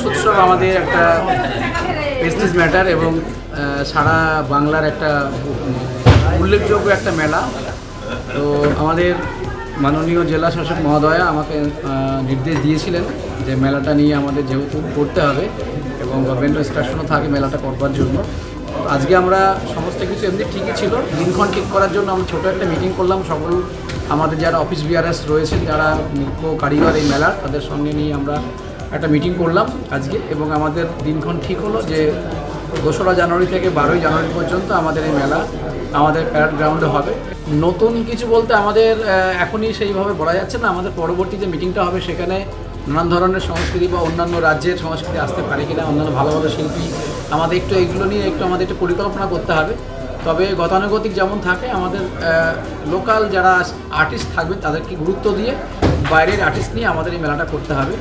ডুয়ার্স উৎসব আমাদের একটা প্রেস্টিজ ম্যাটার এবং সারা বাংলার একটা উল্লেখযোগ্য একটা মেলা। তো আমাদের মাননীয় জেলা শাসক মহোদয়া আমাকে নির্দেশ দিয়েছিলেন যে মেলাটা নিয়ে আমাদের যেহেতু করতে হবে এবং গভর্নমেন্ট ইনস্ট্রাকশনও থাকে মেলাটা করবার জন্য। আজকে আমরা সমস্ত কিছু এমনি ঠিকই ছিল। দিনক্ষণ ঠিক করার জন্য আমরা ছোটো একটা মিটিং করলাম। সকল আমাদের যারা অফিস বিআরএস রয়েছেন, যারা মুখ্য কারিগর এই মেলার তাদের সঙ্গে নিয়ে আমরা একটা মিটিং করলাম আজকে এবং আমাদের দিনক্ষণ ঠিক হলো যে দোসরা জানুয়ারি থেকে বারোই জানুয়ারি পর্যন্ত আমাদের এই মেলা আমাদের প্যারেড গ্রাউন্ডে হবে। নতুন কিছু বলতে আমাদের এখনই সেইভাবে বলা যাচ্ছে না, আমাদের পরবর্তী যে মিটিংটা হবে সেখানে নানান ধরনের সংস্কৃতি বা অন্যান্য রাজ্যের সংস্কৃতি আসতে পারে কিনা, অন্যান্য ভালো ভালো শিল্পী, আমাদের একটু এগুলো নিয়ে একটু আমাদের একটু পরিকল্পনা করতে হবে। তবে গতানুগতিক যেমন থাকে, আমাদের লোকাল যারা আর্টিস্ট থাকবে তাদেরকে গুরুত্ব দিয়ে বাইরের আর্টিস্ট নিয়ে আমাদের এই মেলাটা করতে হবে।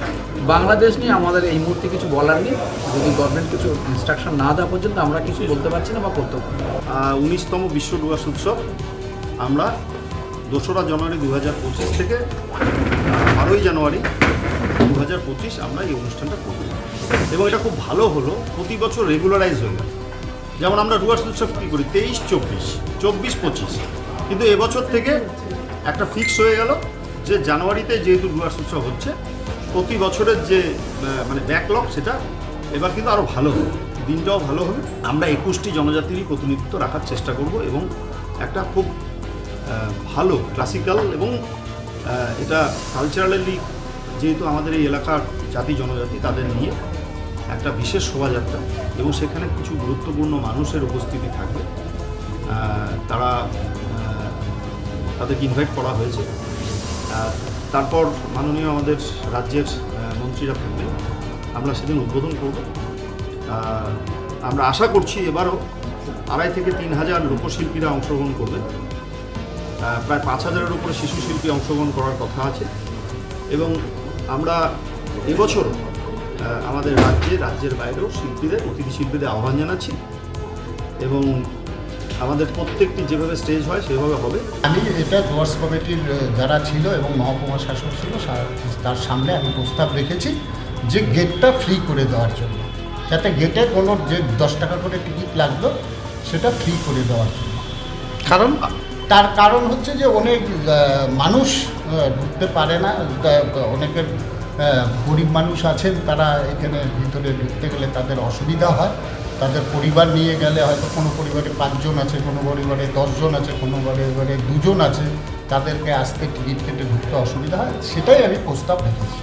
বাংলাদেশ নিয়ে আমাদের এই মুহূর্তে কিছু বলার নেই। যদি গভর্নমেন্ট কিছু ইনস্ট্রাকশন না দেওয়া পর্যন্ত আমরা কিছু বলতে পারছি না বা করতে পারছি উনিশতম বিশ্ব ডুয়ার্স উৎসব। আমরা দোসরা জানুয়ারি দু হাজার পঁচিশ থেকে বারোই জানুয়ারি দু হাজার পঁচিশ আমরা এই অনুষ্ঠানটা করব। এবং এটা খুব ভালো হলো, প্রতি বছর রেগুলারাইজ হয়ে গেল। যেমন আমরা ডুয়ার্স উৎসব কী করি? তেইশ, চব্বিশ চব্বিশ, পঁচিশ। কিন্তু এবছর থেকে একটা ফিক্স হয়ে গেল। যে জানুয়ারিতে যেহেতু ডুয়ার্স উৎসব হচ্ছে, প্রতি বছরের যে মানে ব্যাকলগ সেটা এবার কিন্তু আরও ভালো হবে, দিনটাও ভালো হবে। আমরা একুশটি জনজাতিরই প্রতিনিধিত্ব রাখার চেষ্টা করব এবং একটা খুব ভালো ক্লাসিক্যাল এবং এটা কালচারালি যেহেতু আমাদের এই এলাকার জাতি জনজাতি, তাদের নিয়ে একটা বিশেষ শোভাযাত্রা এবং সেখানে কিছু গুরুত্বপূর্ণ মানুষের উপস্থিতি থাকবে। তারা তাদেরকে ইনভাইট করা হয়েছে। তারপর মাননীয় আমাদের রাজ্যের মন্ত্রীরা থাকবেন আমরা সেদিন উদ্বোধন করব। আমরা আশা করছি এবারও আড়াই থেকে তিন হাজার লোকশিল্পীরা অংশগ্রহণ করবেন প্রায় পাঁচ হাজারের উপরে শিশু শিল্পী অংশগ্রহণ করার কথা আছে। এবং আমরা এবছর আমাদের রাজ্যে, রাজ্যের বাইরেও শিল্পীদের, অতিথি শিল্পীদের আহ্বান জানাচ্ছি। এবং আমাদের প্রত্যেকটি যেভাবে স্টেজ হয় সেভাবে হবে। আমি এটা ডুয়ার্স কমিটির যারা ছিল এবং মহকুমা শাসক ছিল তার সামনে আমি প্রস্তাব রেখেছি যে গেটটা ফ্রি করে দেওয়ার জন্য। যাতে গেটে কোনো যে দশ টাকা করে টিকিট লাগতো সেটা ফ্রি করে দেওয়ার জন্য। কারণ? তার কারণ হচ্ছে যে অনেক আহ, মানুষ ঢুকতে পারে না। অনেকের গরিব মানুষ আছেন তারা এখানে ভিতরে ঢুকতে গেলে তাদের অসুবিধা হয়। তাদের পরিবার নিয়ে গেলে হয়তো কোনো পরিবারে পাঁচজন আছে, কোনো পরিবারে দশজন আছে, কোনো পরিবারে দুজন আছে, তাদেরকে আসতে টিকিট কেটে ঢুকতে অসুবিধা হয়। সেটাই আমি প্রস্তাব রেখেছি।